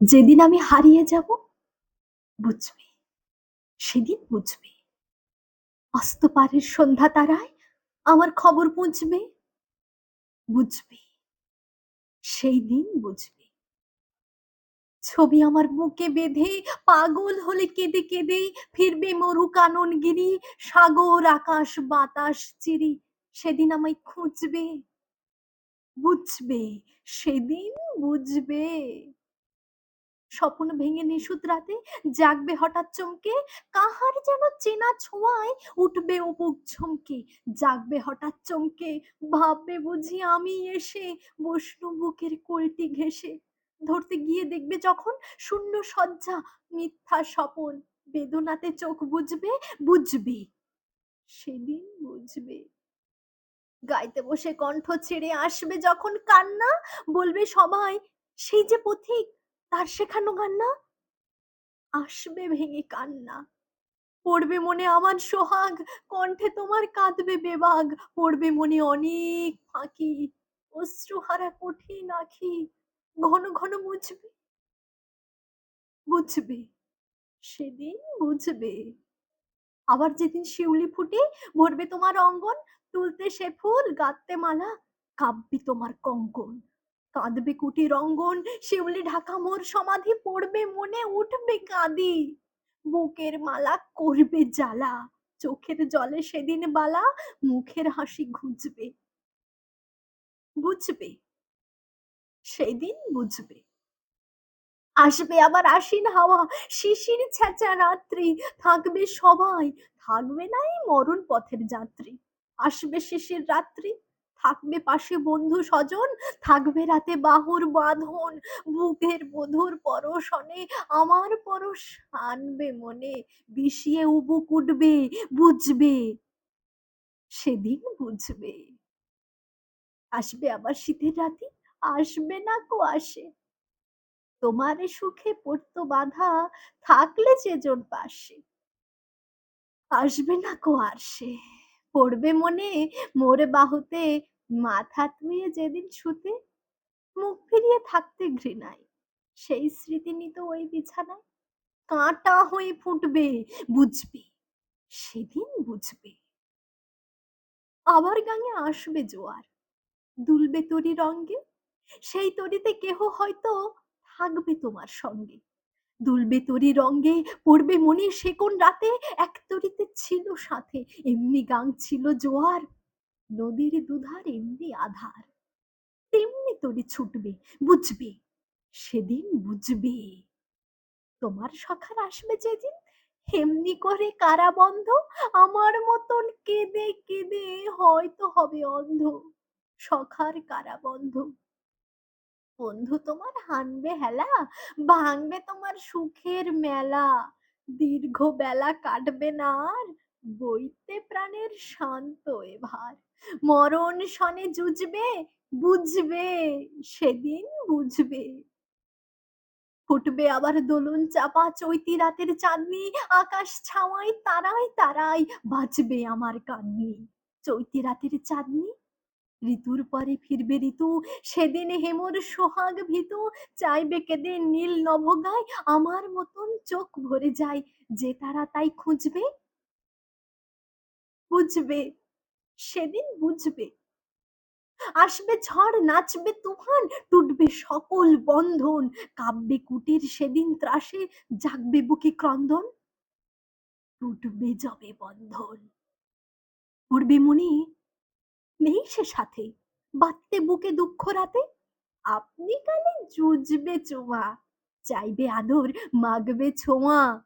যেদিন আমি হারিয়ে যাব, বুঝবে? সেদিন বুঝবে। অস্ত পারের সন্ধ্যা তারায় আমার খবর পৌঁছবে বুঝবে। সেই দিন বুঝবে। ছবি আমার বুকে বেঁধে, পাগল হলে কেঁদে কেঁদে ফিরবে মরু কাননগিরি সাগর, আকাশ, বাতাস, চিরি, সেদিন আমায় খুঁজবে। বুঝবে। সেদিন বুঝবে। স্বপ্ন ভেঙে নিশুত রাতে জাগবে হঠাৎ চমকে, কাহার যেন চেনা ছোঁয়ায় উঠবে ও বুক ঝমকে। জাগবে হঠাৎ চমকে, ভাববে বুঝি আমি এসে বসনু বুকের কোলটি ঘেসে ধরতে গিয়ে দেখবে যখন শূন্য শয্যা মিথ্যা স্বপন, বেদনাতে চোখ বুঝবে বুঝবে। সেদিন বুঝবে। গাইতে বসে কণ্ঠ ছেড়ে আসবে যখন কান্না, বলবে সবাই, সেই যে পথিক তার শেখানো কান্না? আসবে ভেঙে কান্না। পড়বে মনে আমার সোহাগ, কণ্ঠে তোমার কাঁদবে বেবাগ। পড়বে মনে অনেক ফাঁকি, অশ্রুহারা কঠিন আখি। ঘন ঘন মুছবে বুঝবে, সেদিন বুঝবে। আবার যেদিন শিউলি ফুটে ভরবে তোমার অঙ্গন, তুলতে সে ফুল গাঁথতে মালা কাব্যি তোমার কঙ্কন। কাঁদবে কুটির অঙ্গন শিউলি ঢাকা মোর সমাধি পড়বে মনে উঠবে কাঁদি। বুকের মালা করবে জ্বালা, চোখের জলে সেদিন বালা, মুখের হাসি ঘুচবে। বুঝবে, সেদিন বুঝবে। আসবে আবার আশ্বিন হাওয়া, শিশির ছেঁচা রাত্রি, থাকবে সবাই, থাকবে না এই মরণ পথের যাত্রী। আসবে শিশির রাত্রি থাকবে পাশে বন্ধু স্বজন, থাকবে রাতে বাহুর বাঁধন, বুকের বধুর পরশনে, আমার পরশ আনবে মনে, বিষিয়ে উবুক উঠবে, বুঝবে, সেদিন বুঝবে। আসবে আবার শীতের রাতে, আসবে না কো আসে তোমার সুখে পড়তো বাধা, থাকলে যেজন পাশে। আসবে না কো আর সে পড়বে মনে, মোর বাহুতে মাথা ধুয়ে যেদিন শুতে মুখ ফিরিয়ে থাকতে ঘৃণায়। সেই স্মৃতি নিত ওই বিছানায়। কাঁটা হয়ে ফুটবে, বুঝবে, সেদিন বুঝবে। আবার গাঙে আসবে জোয়ার। দুলবে তরি রঙ্গে সেই তরিতে কেহ হয়তো থাকবে তোমার সঙ্গে। দুলবে তরি রঙ্গে পড়বে মনে, সে কোন রাতে এক তরিতে ছিল সাথে, এমনি গাং ছিল জোয়ার। নদীর দুধার এমনি আধার। তেমনি তরি ছুটবে, বুঝবে, সেদিন বুঝবে। তোমার সখার আসবে যেদিন এমনি করে কারাবন্ধ, আমার মতন কেঁদে কেঁদে হয়তো হবে অন্ধ, সখার কারাবন্ধ। বন্ধু তোমার হানবে হেলা, ভাঙবে তোমার সুখের মেলা দীর্ঘ বেলা কাটবে না আর বইতে প্রাণের শান্ত এভার মরণ সনে জুজবে বুঝবে, সেদিন বুঝবে। ফুটবে আবার দোলন চাপা চৈতি রাতের চাঁদনি, আকাশ ছাওয়াই তারাই তারাই বাঁচবে আমার কান্নি। চৈতি রাতের চাঁদনি, ঋতুর পরে ফিরবে ঋতু, সেদিন হেমর সোহাগ ভীতু, চাইবে কেঁদে নীল নভগায়, আমার মতন চোখ ভরে যায়, যে তারা তাই খুঁজবে বুঝবে, সেদিন বুঝবে। আসবে ঝড়, নাচবে তুফান, টুটবে সকল বন্ধন কাব্যে কুটির সেদিন ত্রাসে, জাগবে বুকে ক্রন্দন। টুটবে যবে বন্ধন। পড়বে মনে, নেই সে সাথে, বাঁধতে বুকে দুঃখ রাতে। আপনি কালে জুজবে চুমা, চাইবে আদর, মাগবে ছোঁয়া।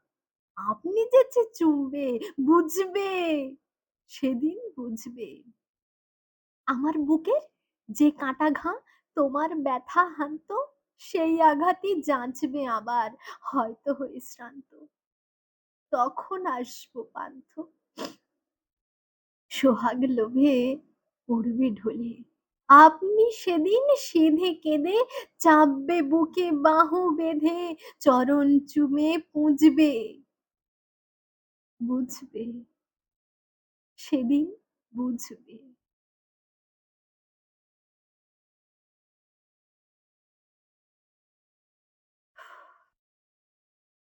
আপনি যেচে চুমবে, বুঝবে। সেদিন বুঝবে। আমার বুকের যে কাঁটা ঘা, তোমার ব্যথা হান্ত, সেই আঘাতই যাঁচবে আবার, হয়তো হয়ে শ্রান্ত তখন আসব পান্থ। সোহাগ লোভে পড়বে ঢলে। আপনি সেদিন সিধে কেঁদে, চাপবে বুকে বাহু বেঁধে, চরণ চুমে পুঁজবে। বুঝবে। সেদিন বুঝবে।